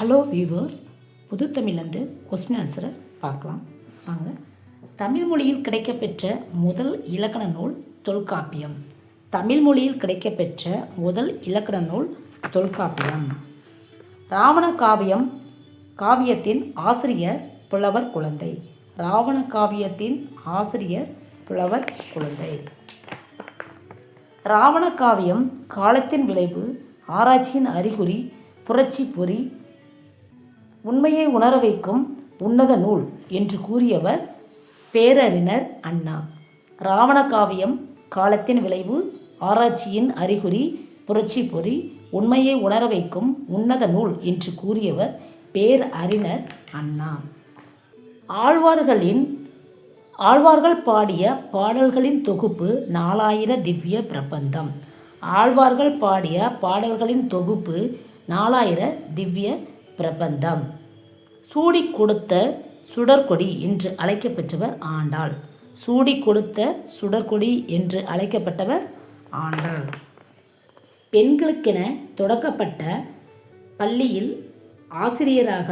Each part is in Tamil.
ஹலோ வியூவர்ஸ் புது தமிழ்லேருந்து கொஸ்டின் ஆன்சரை பார்க்கலாம். வாங்க. தமிழ் மொழியில் கிடைக்கப்பெற்ற முதல் இலக்கண நூல் தொல்காப்பியம். தமிழ் மொழியில் கிடைக்கப்பெற்ற முதல் இலக்கண நூல் தொல்காப்பியம். ராவண காவியம் காவியத்தின் ஆசிரியர் புலவர் குழந்தை. ராவண காவியத்தின் ஆசிரியர் புலவர் குழந்தை. ராவண காவியம் காலத்தின் விளைவு ஆராய்ச்சியின் அறிகுறி புரட்சி பொறி உண்மையை உணர வைக்கும் உன்னத நூல் என்று கூறியவர் பேரறிஞர் அண்ணா. ராவண காவியம் காலத்தின் விளைவு ஆராய்ச்சியின் அறிகுறி புரட்சி பொறி உண்மையை உணர வைக்கும் உன்னத நூல் என்று கூறியவர் பேரறிஞர் அண்ணா. ஆழ்வார்களின் ஆழ்வார்கள் பாடிய பாடல்களின் தொகுப்பு நாலாயிர திவ்ய பிரபந்தம். ஆழ்வார்கள் பாடிய பாடல்களின் தொகுப்பு நாலாயிர திவ்ய பிரபந்தம். சூடி கொடுத்த சுடர்கொடி என்று அழைக்கப்பெற்றவர் ஆண்டாள். சூடி கொடுத்த சுடர்கொடி என்று அழைக்கப்பட்டவர் ஆண்டாள். பெண்களுக்கென தொடக்கப்பட்ட பள்ளியில் ஆசிரியராக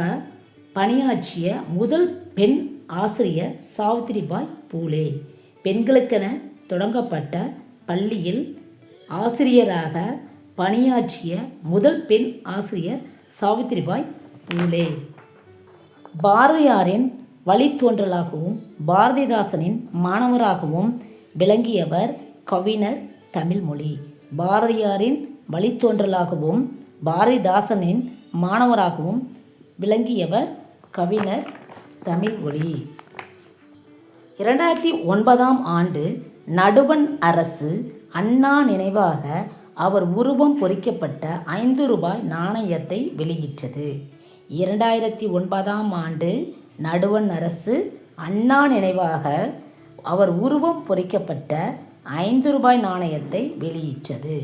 பணியாற்றிய முதல் பெண் ஆசிரியர் சாவித்திரிபாய் பூலே. பெண்களுக்கென தொடங்கப்பட்ட பள்ளியில் ஆசிரியராக பணியாற்றிய முதல் பெண் ஆசிரியர் சாவித்திரிபாய் பூலே பாரதியாரின் வழித்தோன்றலாகவும் பாரதிதாசனின் மாணவராகவும் விளங்கியவர் கவிஞர் தமிழ்மொழி. பாரதியாரின் வழித்தோன்றலாகவும் பாரதிதாசனின் மாணவராகவும் விளங்கியவர் கவிஞர் தமிழ்மொழி. இரண்டாயிரத்தி ஒன்பதாம் ஆண்டு நடுவண் அரசு அண்ணா நினைவாக அவர் உருவம் பொறிக்கப்பட்ட ஐந்து ரூபாய் நாணயத்தை வெளியிட்டது. இரண்டாயிரத்தி ஒன்பதாம் ஆண்டு நடுவண் அரசு அண்ணா நினைவாக அவர் உருவம் பொறிக்கப்பட்ட ஐந்து ரூபாய் நாணயத்தை வெளியிட்டது.